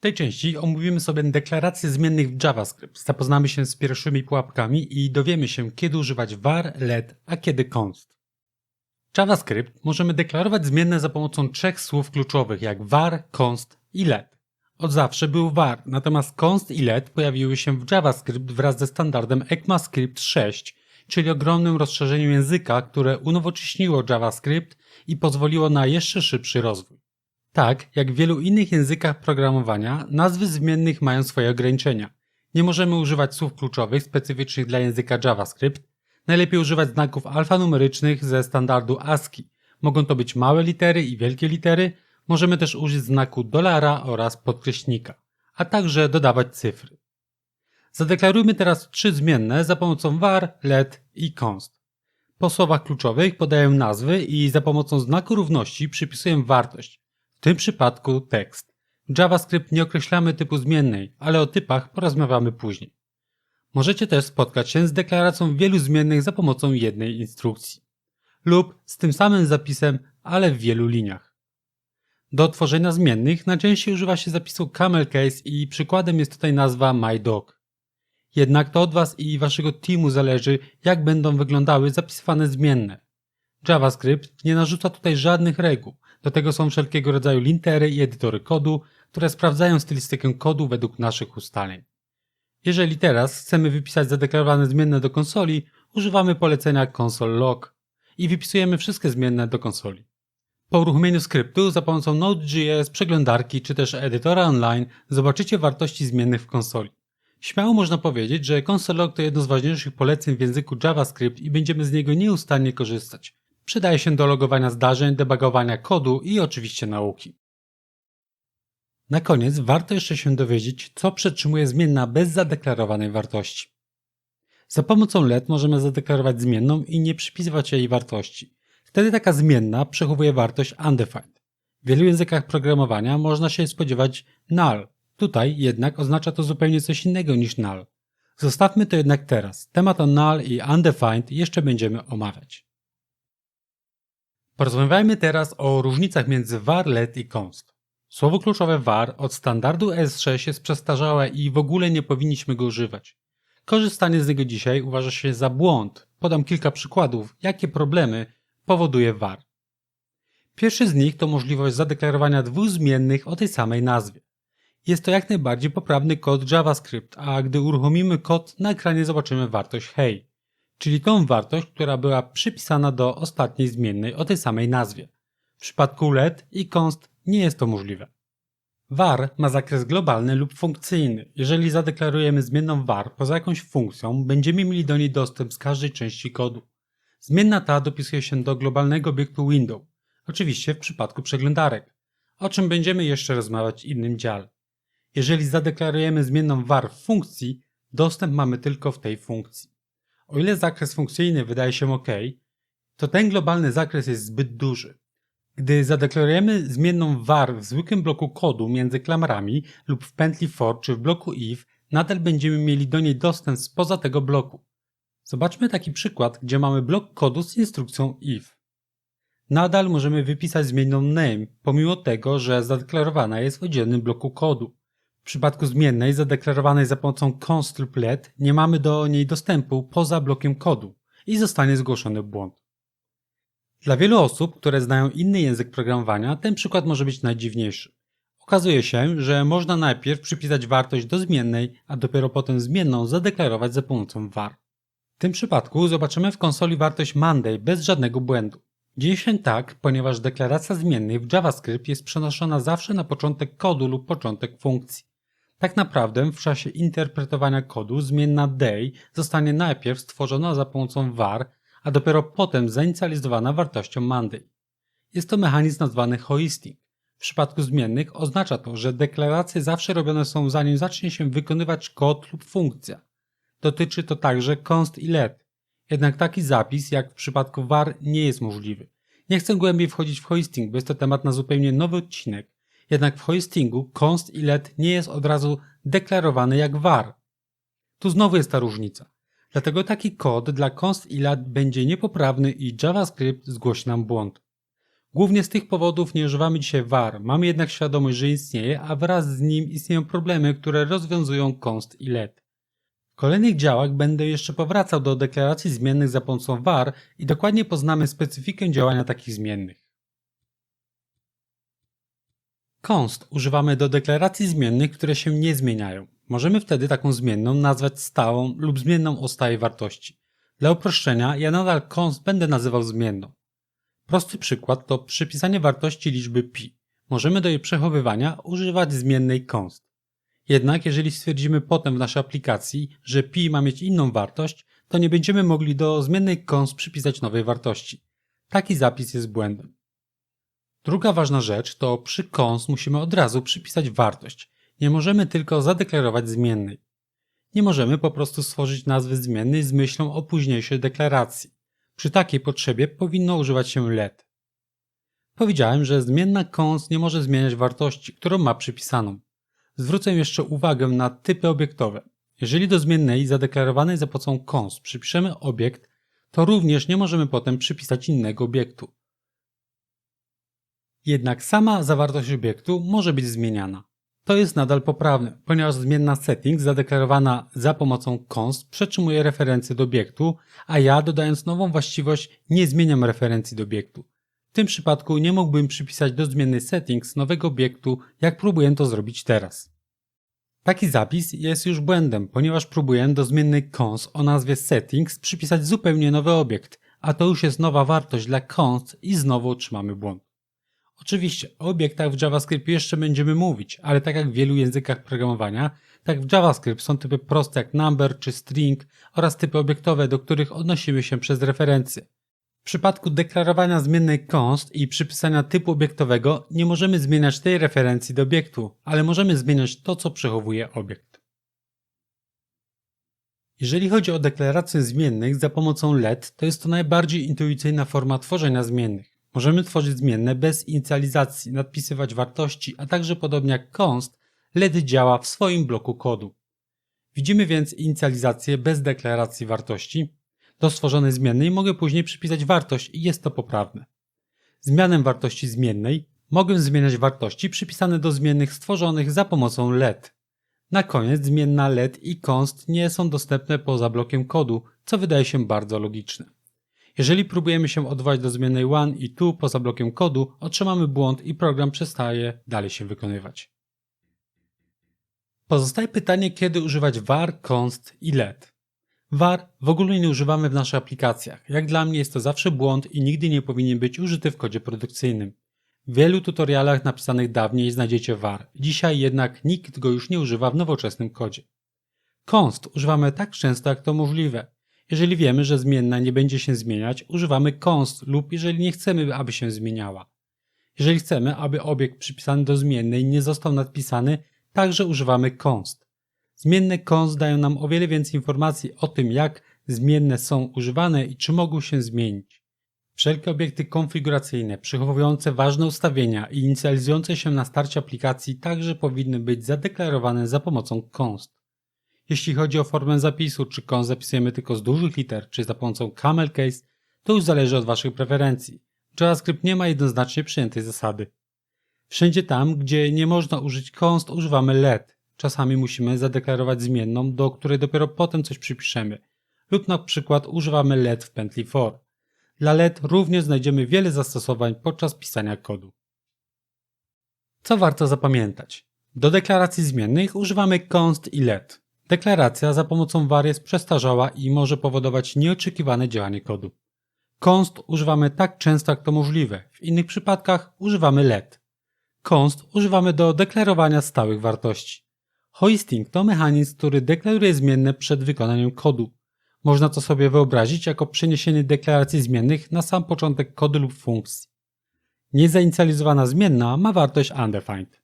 W tej części omówimy sobie deklaracje zmiennych w JavaScript, zapoznamy się z pierwszymi pułapkami i dowiemy się, kiedy używać var, let, a kiedy const. W JavaScript możemy deklarować zmienne za pomocą trzech słów kluczowych jak var, const i let. Od zawsze był var, natomiast const i let pojawiły się w JavaScript wraz ze standardem ECMAScript 6, czyli ogromnym rozszerzeniem języka, które unowocześniło JavaScript i pozwoliło na jeszcze szybszy rozwój. Tak, jak w wielu innych językach programowania, nazwy zmiennych mają swoje ograniczenia. Nie możemy używać słów kluczowych specyficznych dla języka JavaScript. Najlepiej używać znaków alfanumerycznych ze standardu ASCII. Mogą to być małe litery i wielkie litery. Możemy też użyć znaku dolara oraz podkreśnika, a także dodawać cyfry. Zadeklarujmy teraz trzy zmienne za pomocą var, let i const. Po słowach kluczowych podaję nazwy i za pomocą znaku równości przypisuję wartość, w tym przypadku tekst. JavaScript nie określamy typu zmiennej, ale o typach porozmawiamy później. Możecie też spotkać się z deklaracją wielu zmiennych za pomocą jednej instrukcji. Lub z tym samym zapisem, ale w wielu liniach. Do tworzenia zmiennych najczęściej używa się zapisu camel case i przykładem jest tutaj nazwa mydog. Jednak to od Was i Waszego teamu zależy, jak będą wyglądały zapisywane zmienne. JavaScript nie narzuca tutaj żadnych reguł, do tego są wszelkiego rodzaju lintery i edytory kodu, które sprawdzają stylistykę kodu według naszych ustaleń. Jeżeli teraz chcemy wypisać zadeklarowane zmienne do konsoli, używamy polecenia console.log i wypisujemy wszystkie zmienne do konsoli. Po uruchomieniu skryptu za pomocą Node.js, przeglądarki czy też edytora online zobaczycie wartości zmiennych w konsoli. Śmiało można powiedzieć, że console.log to jedno z ważniejszych poleceń w języku JavaScript i będziemy z niego nieustannie korzystać. Przydaje się do logowania zdarzeń, debugowania kodu i oczywiście nauki. Na koniec warto jeszcze się dowiedzieć, co przetrzymuje zmienna bez zadeklarowanej wartości. Za pomocą let możemy zadeklarować zmienną i nie przypisywać jej wartości. Wtedy taka zmienna przechowuje wartość undefined. W wielu językach programowania można się spodziewać null. Tutaj jednak oznacza to zupełnie coś innego niż null. Zostawmy to jednak teraz. Temat o null i undefined jeszcze będziemy omawiać. Porozmawiajmy teraz o różnicach między var, let i const. Słowo kluczowe var od standardu S6 jest przestarzałe i w ogóle nie powinniśmy go używać. Korzystanie z niego dzisiaj uważa się za błąd. Podam kilka przykładów, jakie problemy powoduje var. Pierwszy z nich to możliwość zadeklarowania dwóch zmiennych o tej samej nazwie. Jest to jak najbardziej poprawny kod JavaScript, a gdy uruchomimy kod, na ekranie zobaczymy wartość hej, czyli tą wartość, która była przypisana do ostatniej zmiennej o tej samej nazwie. W przypadku let i const nie jest to możliwe. var ma zakres globalny lub funkcyjny. Jeżeli zadeklarujemy zmienną var poza jakąś funkcją, będziemy mieli do niej dostęp z każdej części kodu. Zmienna ta dopisuje się do globalnego obiektu window, oczywiście w przypadku przeglądarek, o czym będziemy jeszcze rozmawiać w innym dziale. Jeżeli zadeklarujemy zmienną var w funkcji, dostęp mamy tylko w tej funkcji. O ile zakres funkcyjny wydaje się ok, to ten globalny zakres jest zbyt duży. Gdy zadeklarujemy zmienną var w zwykłym bloku kodu między klamarami lub w pętli for czy w bloku if, nadal będziemy mieli do niej dostęp spoza tego bloku. Zobaczmy taki przykład, gdzie mamy blok kodu z instrukcją if. Nadal możemy wypisać zmienną name, pomimo tego, że zadeklarowana jest w oddzielnym bloku kodu. W przypadku zmiennej zadeklarowanej za pomocą const lub let nie mamy do niej dostępu poza blokiem kodu i zostanie zgłoszony błąd. Dla wielu osób, które znają inny język programowania, ten przykład może być najdziwniejszy. Okazuje się, że można najpierw przypisać wartość do zmiennej, a dopiero potem zmienną zadeklarować za pomocą var. W tym przypadku zobaczymy w konsoli wartość Monday bez żadnego błędu. Dzieje się tak, ponieważ deklaracja zmiennej w JavaScript jest przenoszona zawsze na początek kodu lub początek funkcji. Tak naprawdę w czasie interpretowania kodu zmienna day zostanie najpierw stworzona za pomocą var, a dopiero potem zainicjalizowana wartością Monday. Jest to mechanizm nazwany hoisting. W przypadku zmiennych oznacza to, że deklaracje zawsze robione są zanim zacznie się wykonywać kod lub funkcja. Dotyczy to także const i let. Jednak taki zapis, jak w przypadku var, nie jest możliwy. Nie chcę głębiej wchodzić w hoisting, bo jest to temat na zupełnie nowy odcinek. Jednak w hoistingu const i let nie jest od razu deklarowany jak var. Tu znowu jest ta różnica. Dlatego taki kod dla const i let będzie niepoprawny i JavaScript zgłosi nam błąd. Głównie z tych powodów nie używamy dzisiaj var, mamy jednak świadomość, że istnieje, a wraz z nim istnieją problemy, które rozwiązują const i let. W kolejnych działach będę jeszcze powracał do deklaracji zmiennych za pomocą var i dokładnie poznamy specyfikę działania takich zmiennych. Const używamy do deklaracji zmiennych, które się nie zmieniają. Możemy wtedy taką zmienną nazwać stałą lub zmienną o stałej wartości. Dla uproszczenia ja nadal const będę nazywał zmienną. Prosty przykład to przypisanie wartości liczby pi. Możemy do jej przechowywania używać zmiennej const. Jednak jeżeli stwierdzimy potem w naszej aplikacji, że pi ma mieć inną wartość, to nie będziemy mogli do zmiennej const przypisać nowej wartości. Taki zapis jest błędem. Druga ważna rzecz to przy const musimy od razu przypisać wartość. Nie możemy tylko zadeklarować zmiennej. Nie możemy po prostu stworzyć nazwy zmiennej z myślą o późniejszej deklaracji. Przy takiej potrzebie powinno używać się let. Powiedziałem, że zmienna const nie może zmieniać wartości, którą ma przypisaną. Zwrócę jeszcze uwagę na typy obiektowe. Jeżeli do zmiennej zadeklarowanej za pomocą const przypiszemy obiekt, to również nie możemy potem przypisać innego obiektu. Jednak sama zawartość obiektu może być zmieniana. To jest nadal poprawne, ponieważ zmienna settings zadeklarowana za pomocą const przetrzymuje referencję do obiektu, a ja dodając nową właściwość nie zmieniam referencji do obiektu. W tym przypadku nie mógłbym przypisać do zmiennej settings nowego obiektu, jak próbuję to zrobić teraz. Taki zapis jest już błędem, ponieważ próbuję do zmiennej const o nazwie settings przypisać zupełnie nowy obiekt, a to już jest nowa wartość dla const i znowu otrzymamy błąd. Oczywiście o obiektach w JavaScript jeszcze będziemy mówić, ale tak jak w wielu językach programowania, tak w JavaScript są typy proste jak number czy string oraz typy obiektowe, do których odnosimy się przez referencje. W przypadku deklarowania zmiennej const i przypisania typu obiektowego nie możemy zmieniać tej referencji do obiektu, ale możemy zmieniać to, co przechowuje obiekt. Jeżeli chodzi o deklarację zmiennych za pomocą let, to jest to najbardziej intuicyjna forma tworzenia zmiennych. Możemy tworzyć zmienne bez inicjalizacji, nadpisywać wartości, a także podobnie jak const, let działa w swoim bloku kodu. Widzimy więc inicjalizację bez deklaracji wartości. Do stworzonej zmiennej mogę później przypisać wartość i jest to poprawne. Zmianę wartości zmiennej mogę zmieniać wartości przypisane do zmiennych stworzonych za pomocą let. Na koniec zmienna let i const nie są dostępne poza blokiem kodu, co wydaje się bardzo logiczne. Jeżeli próbujemy się odwołać do zmiennej one i tu poza blokiem kodu, otrzymamy błąd i program przestaje dalej się wykonywać. Pozostaje pytanie, kiedy używać var, const i let. var w ogóle nie używamy w naszych aplikacjach. Jak dla mnie jest to zawsze błąd i nigdy nie powinien być użyty w kodzie produkcyjnym. W wielu tutorialach napisanych dawniej znajdziecie var. Dzisiaj jednak nikt go już nie używa w nowoczesnym kodzie. Const używamy tak często jak to możliwe. Jeżeli wiemy, że zmienna nie będzie się zmieniać, używamy const lub jeżeli nie chcemy, aby się zmieniała. Jeżeli chcemy, aby obiekt przypisany do zmiennej nie został nadpisany, także używamy const. Zmienne const dają nam o wiele więcej informacji o tym, jak zmienne są używane i czy mogą się zmienić. Wszelkie obiekty konfiguracyjne, przechowujące ważne ustawienia i inicjalizujące się na starcie aplikacji także powinny być zadeklarowane za pomocą const. Jeśli chodzi o formę zapisu, czy const zapisujemy tylko z dużych liter, czy za pomocą camel case, to już zależy od Waszych preferencji. JavaScript nie ma jednoznacznie przyjętej zasady. Wszędzie tam, gdzie nie można użyć const, używamy let. Czasami musimy zadeklarować zmienną, do której dopiero potem coś przypiszemy. Lub na przykład używamy let w pętli for. Dla let również znajdziemy wiele zastosowań podczas pisania kodu. Co warto zapamiętać? Do deklaracji zmiennych używamy const i let. Deklaracja za pomocą var jest przestarzała i może powodować nieoczekiwane działanie kodu. Const używamy tak często jak to możliwe, w innych przypadkach używamy let. Const używamy do deklarowania stałych wartości. Hoisting to mechanizm, który deklaruje zmienne przed wykonaniem kodu. Można to sobie wyobrazić jako przeniesienie deklaracji zmiennych na sam początek kodu lub funkcji. Niezainicjalizowana zmienna ma wartość undefined.